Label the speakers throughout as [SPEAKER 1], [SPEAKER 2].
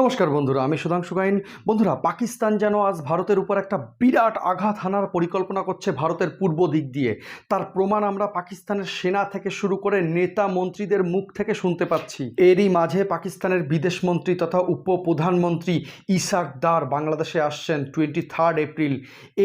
[SPEAKER 1] নমস্কার বন্ধুরা, আমি সুধাংশু গাইন। বন্ধুরা, পাকিস্তান যেন আজ ভারতের উপর একটা বিরাট আঘাত হানার পরিকল্পনা করছে ভারতের পূর্ব দিক দিয়ে। তার প্রমাণ আমরা পাকিস্তানের সেনা থেকে শুরু করে নেতা মন্ত্রীদের মুখ থেকে শুনতে পাচ্ছি। এরই মাঝে পাকিস্তানের বিদেশ মন্ত্রী তথা উপ প্রধানমন্ত্রী ইসাক দার বাংলাদেশে আসছেন টোয়েন্টি থার্ড এপ্রিল।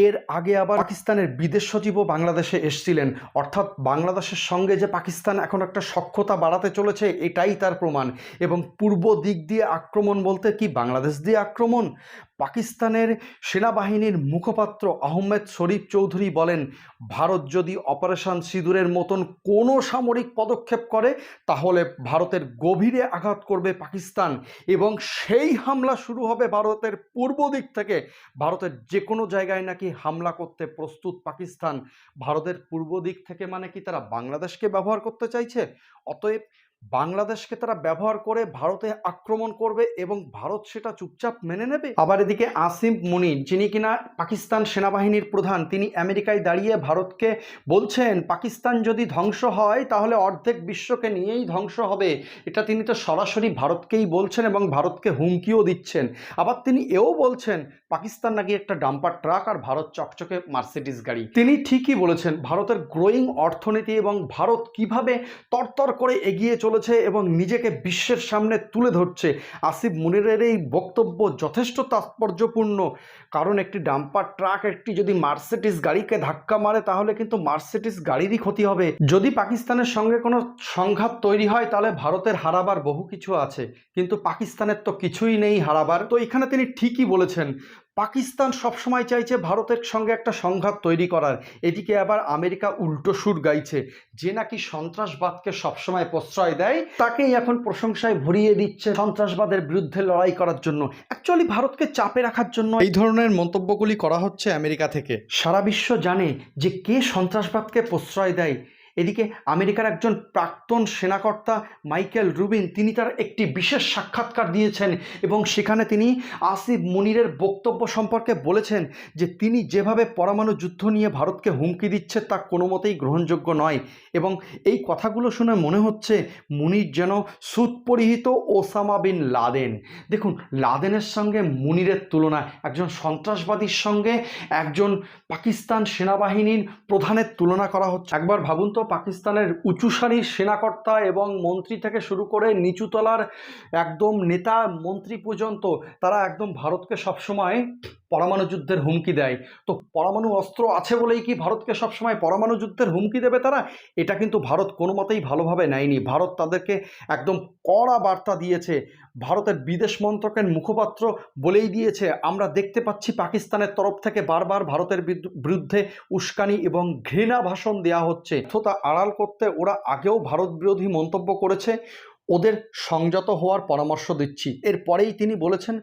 [SPEAKER 1] এর আগে আবার পাকিস্তানের বিদেশ সচিবও বাংলাদেশে এসছিলেন। অর্থাৎ বাংলাদেশের সঙ্গে যে পাকিস্তান এখন একটা সক্ষতা বাড়াতে চলেছে, এটাই তার প্রমাণ। এবং পূর্ব দিক দিয়ে আক্রমণ বলতে কি বাংলাদেশ দিয়ে আক্রমণ? পাকিস্তানের সেনাবাহিনীর মুখপাত্র আহমেদ শরীফ চৌধুরী বলেন, ভারত যদি অপারেশন সিঁদুরের মতন কোনো সামরিক পদক্ষেপ করে, তাহলে ভারতের গভীরে আঘাত করবে পাকিস্তান এবং সেই হামলা শুরু হবে ভারতের পূর্ব দিক থেকে। ভারতের যে কোনো জায়গায় নাকি হামলা করতে প্রস্তুত পাকিস্তান। ভারতের পূর্ব দিক থেকে মানে কি তারা বাংলাদেশকে ব্যবহার করতে চাইছে? অতএব বাংলাদেশকে তারা ব্যবহার করে ভারতে আক্রমণ করবে এবং ভারত সেটা চুপচাপ মেনে নেবে? আবার এদিকে আসিম মুনির, যিনি কিনা পাকিস্তান সেনাবাহিনীর প্রধান, তিনি আমেরিকায় দাঁড়িয়ে ভারতকে বলছেন, পাকিস্তান যদি ধ্বংস হয়, তাহলে অর্ধেক বিশ্বকে নিয়েই ধ্বংস হবে। এটা তিনি তো সরাসরি ভারতকেই বলছেন এবং ভারতকে হুমকিও দিচ্ছেন। আবার তিনি এও বলছেন, পাকিস্তান নাকি একটা ডাম্পার ট্রাক আর ভারত চকচকে মার্সিডিস গাড়ি। তিনি ঠিকই বলেছেন, ভারতের গ্রোয়িং অর্থনীতি এবং ভারত কীভাবে তরতর করে এগিয়ে চলেছে এবং নিজেকে বিশ্বের সামনে তুলে ধরছে। আসিফ মুনিরের এই বক্তব্য যথেষ্ট তাৎপর্যপূর্ণ। কারণ একটি ডাম্পার ট্রাক একটি যদি মার্সিডিস গাড়িকে ধাক্কা মারে, তাহলে কিন্তু মার্সিডিস গাড়িরই ক্ষতি হবে। যদি পাকিস্তানের সঙ্গে কোনো সংঘাত তৈরি হয়, তাহলে ভারতের হারাবার বহু কিছু আছে। কিন্তু পাকিস্তানের তো কিছুই নেই হারাবার। তো এখানে তিনি ঠিকই বলেছেন। পাকিস্তান সবসময় চাইছে ভারতের সঙ্গে একটা সংঘাত তৈরি করার। এদিকে আবার আমেরিকা উল্টো সুর গাইছে, যে নাকি সন্ত্রাসবাদকে সবসময় প্রশ্রয় দেয়, তাকেই এখন প্রশংসায় ভরিয়ে দিচ্ছে সন্ত্রাসবাদের বিরুদ্ধে লড়াই করার জন্য। অ্যাকচুয়ালি ভারতকে চাপে রাখার জন্য এই ধরনের মন্তব্যগুলি করা হচ্ছে আমেরিকা থেকে। সারা বিশ্ব জানে যে কে সন্ত্রাসবাদকে প্রশ্রয় দেয় এদিকে আমেরিকার একজন প্রাক্তন সেনাকর্তা মাইকেল রুবিন, তিনি তার একটি বিশেষ সাক্ষাৎকার দিয়েছেন এবং সেখানে তিনি আসিফ মুনিরের বক্তব্য সম্পর্কে বলেছেন যে তিনি যেভাবে পরমাণু যুদ্ধ নিয়ে ভারতকে হুমকি দিচ্ছে তা কোনো মতেই গ্রহণযোগ্য নয় এবং এই কথাগুলো শুনে মনে হচ্ছে মুনির যেন সুৎপরিহিত ওসামা বিন লাদেন। দেখুন, লাদেনের সঙ্গে মুনিরের তুলনা, একজন সন্ত্রাসবাদীর সঙ্গে একজন পাকিস্তান সেনাবাহিনীর প্রধানের তুলনা করা হচ্ছে। একবার ভাবুন তো পাকিস্তানের উঁচুসারির সেনাকর্তা এবং মন্ত্রী থেকে শুরু করে নিচুতলার একদম নেতা মন্ত্রী পর্যন্ত তারা একদম ভারতকে সবসময় পরমাণু যুদ্ধের হুমকি দেয়। তো পরমাণু অস্ত্র আছে বলেই কি ভারতকে সবসময় পরমাণু যুদ্ধের হুমকি দেবে তারা? এটা কিন্তু ভারত কোনো মতেই ভালোভাবে নেয়নি। ভারত তাদেরকে একদম কড়া বার্তা দিয়েছে। ভারতের বিদেশ মন্ত্রকের মুখপাত্র বলেই দিয়েছে, আমরা দেখতে পাচ্ছি পাকিস্তানের তরফ থেকে বারবার ভারতের বিরুদ্ধে উস্কানি এবং ঘৃণা ভাষণ দেওয়া হচ্ছে। তথা আড়াল করতে ওরা আগেও ভারত বিরোধী মন্তব্য করেছে। ওদের সংযত হওয়ার পরামর্শ দিচ্ছি। এরপরেই তিনি বলেছেন,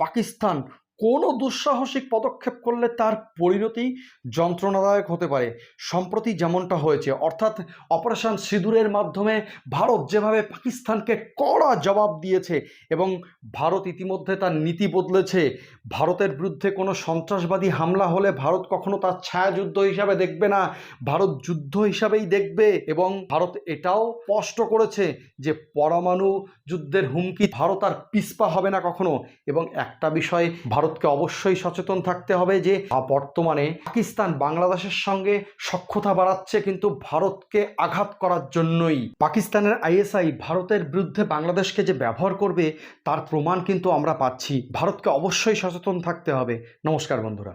[SPEAKER 1] পাকিস্তান কোনো দুঃসাহসিক পদক্ষেপ করলে তার পরিণতি যন্ত্রণাদায়ক হতে পারে। সম্প্রতি যেমনটা হয়েছে, অর্থাৎ অপারেশন সিঁদুরের মাধ্যমে ভারত যেভাবে পাকিস্তানকে কড়া জবাব দিয়েছে এবং ভারত ইতিমধ্যে তার নীতি বদলেছে, ভারতের বিরুদ্ধে কোনো সন্ত্রাসবাদী হামলা হলে ভারত কখনো তার ছায়াযুদ্ধ হিসাবে দেখবে না। ভারত যুদ্ধ হিসাবেই দেখবে এবং ভারত এটাও স্পষ্ট করেছে যে পরমাণু যুদ্ধের হুমকি ভারত আর পিছপা হবে না কখনো। এবং একটা বিষয় ভারতকে অবশ্যই সচেতন থাকতে হবে যে বর্তমানে পাকিস্তান বাংলাদেশের সঙ্গে সক্ষতা বাড়াচ্ছে কিন্তু ভারতকে আঘাত করার জন্যই। পাকিস্তানের আইএসআই ভারতের বিরুদ্ধে বাংলাদেশকে যে ব্যবহার করবে, তার প্রমাণ কিন্তু আমরা পাচ্ছি। ভারতকে অবশ্যই সচেতন থাকতে হবে। নমস্কার বন্ধুরা।